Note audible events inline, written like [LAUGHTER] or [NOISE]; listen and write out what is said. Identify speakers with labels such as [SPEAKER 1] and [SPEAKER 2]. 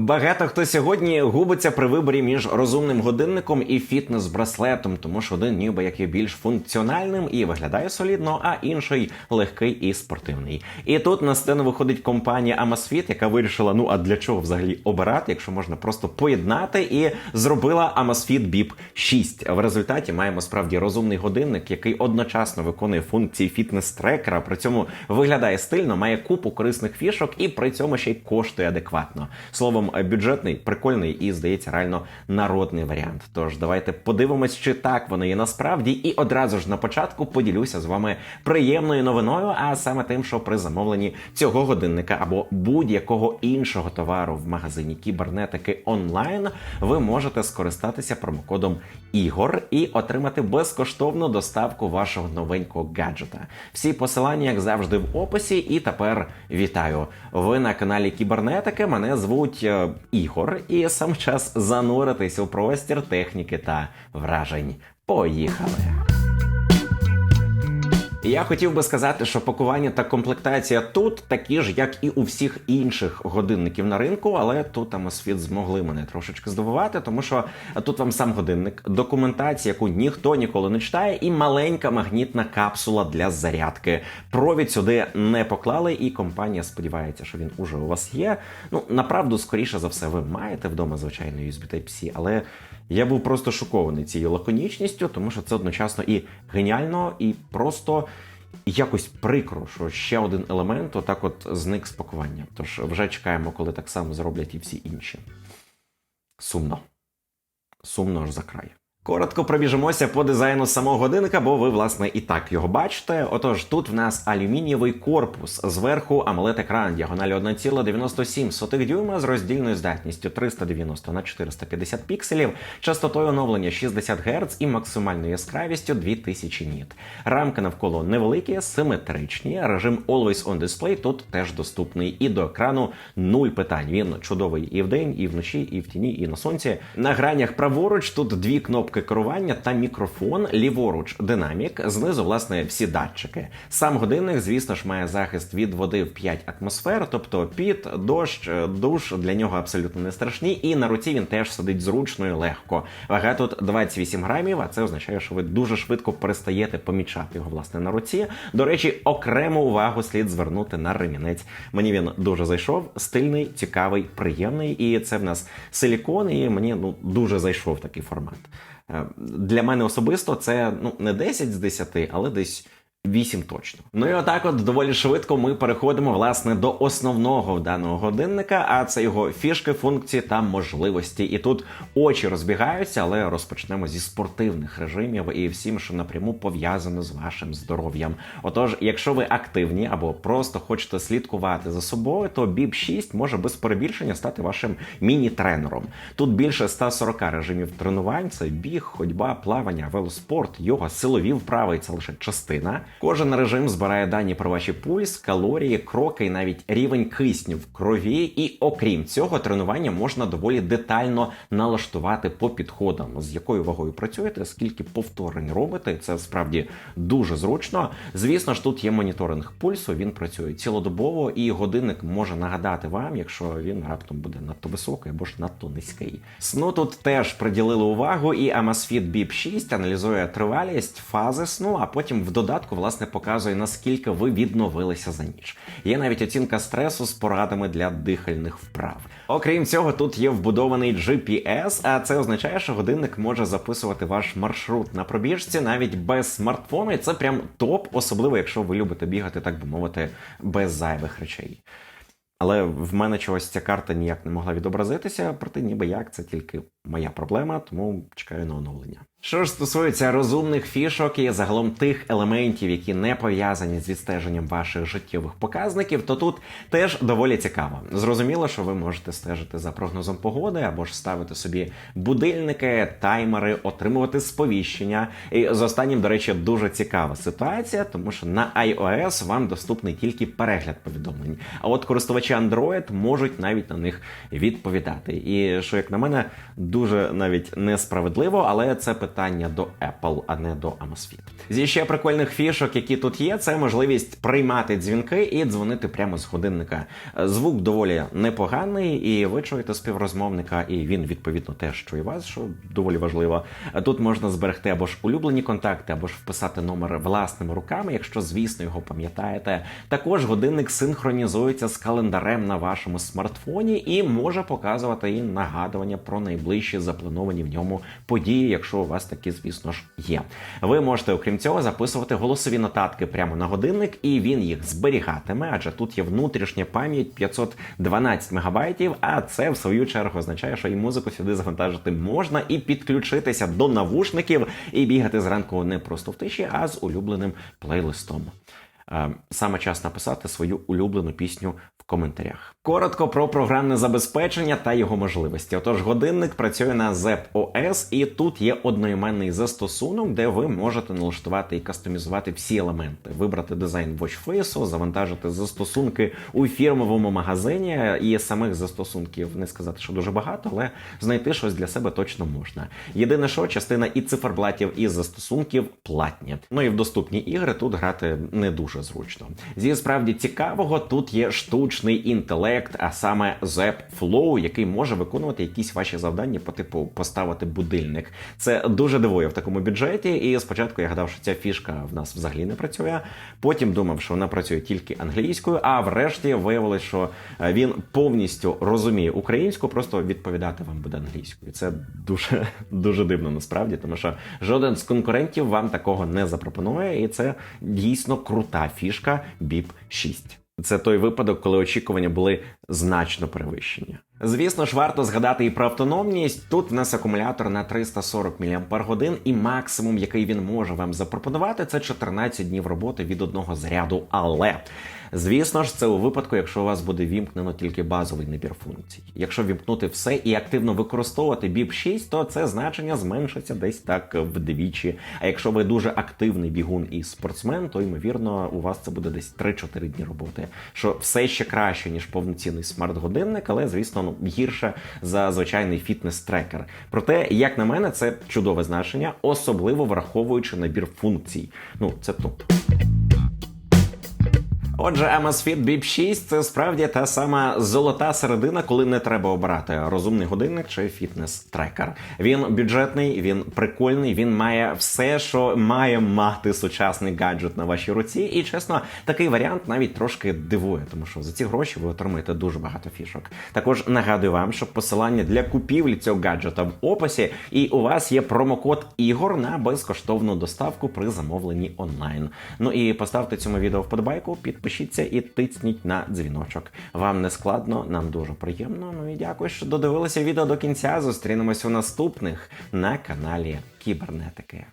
[SPEAKER 1] Багато хто сьогодні губиться при виборі між розумним годинником і фітнес-браслетом, тому що один ніби як є більш функціональним і виглядає солідно, а інший легкий і спортивний. І тут на сцену виходить компанія Amazfit, яка вирішила: ну а для чого взагалі обирати, якщо можна просто поєднати, і зробила Amazfit Bip 6. В результаті маємо справді розумний годинник, який одночасно виконує функції фітнес-трекера, при цьому виглядає стильно, має купу корисних фішок і при цьому ще й коштує адекватно. Словом, бюджетний, прикольний і здається реально народний варіант. Тож давайте подивимось, чи так воно є насправді, і одразу ж на початку поділюся з вами приємною новиною, а саме тим, що при замовленні цього годинника або будь-якого іншого товару в магазині кібернетики онлайн ви можете скористатися промокодом ігор і отримати безкоштовну доставку вашого новенького гаджета. Всі посилання, як завжди, в описі. І тепер вітаю. Ви на каналі Кібернетики. Мене звуть е, Ігор, і сам час зануритись у простір техніки та вражень. Поїхали! Я хотів би сказати, що пакування та комплектація тут такі ж, як і у всіх інших годинників на ринку, але тут Amazfit змогли мене трошечки здивувати, тому що тут вам сам годинник, документація, яку ніхто ніколи не читає, і маленька магнітна капсула для зарядки. Провід сюди не поклали, і компанія сподівається, що він уже у вас є. Ну направду, скоріше за все, ви маєте вдома звичайно USB Type-C, але я був просто шокований цією лаконічністю, тому що це одночасно і геніально, і просто якось прикро, що ще один елемент отак от зник з пакування. Тож вже чекаємо, коли так само зроблять і всі інші. Сумно. Сумно аж за край. Коротко пробіжимося по дизайну самого годинника, бо ви, власне, і так його бачите. Отож, тут в нас алюмінієвий корпус, зверху amoled екран діагоналі 1,97 дюйма з роздільною здатністю 390 на 450 пікселів, частотою оновлення 60 Гц і максимальною яскравістю 2000 ніт. Рамки навколо невеликі, симетричні. Режим Always on Display тут теж доступний. І до екрану нуль питань. Він чудовий і вдень, і вночі, і в тіні, і на сонці. На гранях праворуч тут дві кнопки керування та мікрофон, ліворуч динамік, знизу, власне, всі датчики. Сам годинник, звісно ж, має захист від води в 5 атмосфер, тобто під, дощ, душ для нього абсолютно не страшні. І на руці він теж сидить зручно і легко. Вага тут 28 грамів, а це означає, що ви дуже швидко перестаєте помічати його власне на руці. До речі, окрему увагу слід звернути на ремінець. Мені він дуже зайшов, стильний, цікавий, приємний. І це в нас силікон, і мені ну дуже зайшов такий формат. Е, Для мене особисто це ну не 10 з 10, але десь 8 точно. Ну і отак, от доволі швидко ми переходимо власне до основного даного годинника, а це його фішки, функції та можливості. І тут очі розбігаються, але розпочнемо зі спортивних режимів і всім, що напряму пов'язано з вашим здоров'ям. Отож, якщо ви активні або просто хочете слідкувати за собою, то Bip 6 може без перебільшення стати вашим міні-тренером. Тут більше 140 режимів тренувань: це біг, ходьба, плавання, велоспорт, йога, силові вправи. і Це лише частина. Кожен режим збирає дані про ваші пульс, калорії, кроки і навіть рівень кисню в крові. І окрім цього, тренування можна доволі детально налаштувати по підходам, з якою вагою працюєте, скільки повторень робите. Це справді дуже зручно. Звісно ж, тут є моніторинг пульсу. Він працює цілодобово, і годинник може нагадати вам, якщо він раптом буде надто високий або ж надто низький. Сну тут теж приділили увагу, і Amazfit Bip 6 аналізує тривалість, фази сну, а потім в додатку власне показує наскільки ви відновилися за ніч. Є навіть оцінка стресу з порадами для дихальних вправ. Окрім цього, тут є вбудований GPS, а це означає, що годинник може записувати ваш маршрут на пробіжці навіть без смартфону. І це прям топ, особливо якщо ви любите бігати, так би мовити, без зайвих речей. Але в мене чогось ця карта ніяк не могла відобразитися, проте ніби як це тільки моя проблема, тому чекаю на оновлення. Що ж стосується розумних фішок і загалом тих елементів, які не пов'язані з відстеженням ваших життєвих показників, то тут теж доволі цікаво. Зрозуміло, що ви можете стежити за прогнозом погоди або ж ставити собі будильники, таймери, отримувати сповіщення. І з останнім, до речі, дуже цікава ситуація, тому що на iOS вам доступний тільки перегляд повідомлень. А от користувачі Android можуть навіть на них відповідати. І що, як на мене, дуже дуже навіть несправедливо, але це питання до Apple, а не до Amazfit. Зі ще прикольних фішок, які тут є, це можливість приймати дзвінки і дзвонити прямо з годинника. Звук доволі непоганий, і ви чуєте співрозмовника, і він відповідно теж чує вас, що доволі важливо. Тут можна зберегти або ж улюблені контакти, або ж вписати номер власними руками, якщо, звісно, його пам'ятаєте. Також годинник синхронізується з календарем на вашому смартфоні і може показувати і нагадування про найближчі заплановані в ньому події, якщо у вас такі, звісно ж, є. Ви можете, окрім цього, записувати голосові нотатки прямо на годинник, і він їх зберігатиме, адже тут є внутрішня пам'ять 512 мегабайтів. А це в свою чергу означає, що і музику сюди завантажити можна і підключитися до навушників і бігати зранку не просто в тиші, а з улюбленим плейлистом. Е, Саме час написати свою улюблену пісню в коментарях. Коротко про програмне забезпечення та його можливості. Отож, годинник працює на ZEP і тут є одноіменний застосунок, де ви можете налаштувати і кастомізувати всі елементи, вибрати дизайн watchface, завантажити застосунки у фірмовому магазині. І самих застосунків не сказати, що дуже багато, але знайти щось для себе точно можна. Єдине, що частина і циферблатів, і застосунків платні. Ну і в доступні ігри тут грати не дуже зручно. Зі справді цікавого тут є штучний інтелект, а саме Zep Flow, який може виконувати якісь ваші завдання по типу поставити будильник. Це дуже дивує в такому бюджеті. І спочатку я гадав, що ця фішка в нас взагалі не працює. Потім думав, що вона працює тільки англійською. А врешті виявилось, що е, він повністю розуміє українську, просто відповідати вам буде англійською. Це дуже [LAUGHS] дуже дивно насправді, тому що жоден з конкурентів вам такого не запропонує, і це дійсно крута фішка BIP 6. Це той випадок, коли очікування були значно перевищені. Звісно ж, варто згадати і про автономність. Тут в нас акумулятор на 340 мАч, і максимум, який він може вам запропонувати, це 14 днів роботи від одного заряду. Але звісно ж, це у випадку, якщо у вас буде вімкнено тільки базовий набір функцій. Якщо вімкнути все і активно використовувати BIP 6, то це значення зменшиться десь так вдвічі. А якщо ви дуже активний бігун і спортсмен, то ймовірно у вас це буде десь 3-4 дні роботи. Що все ще краще ніж повноцінний смарт-годинник, але звісно ну, гірше за звичайний фітнес-трекер. Проте, як на мене, це чудове значення, особливо враховуючи набір функцій. Ну це топ. Отже, Amazfit Bip 6 це справді та сама золота середина, коли не треба обирати розумний годинник чи фітнес-трекер. Він бюджетний, він прикольний, він має все, що має мати сучасний гаджет на вашій руці. І чесно, такий варіант навіть трошки дивує, тому що за ці гроші ви отримаєте дуже багато фішок. Також нагадую вам, що посилання для купівлі цього гаджета в описі, і у вас є промокод ігор на безкоштовну доставку при замовленні онлайн. Ну і поставте цьому відео вподобайку, підпишіться і тицніть на дзвіночок. Вам не складно, нам дуже приємно. Ну і дякую, що додивилися відео до кінця. Зустрінемось у наступних на каналі Кібернетики.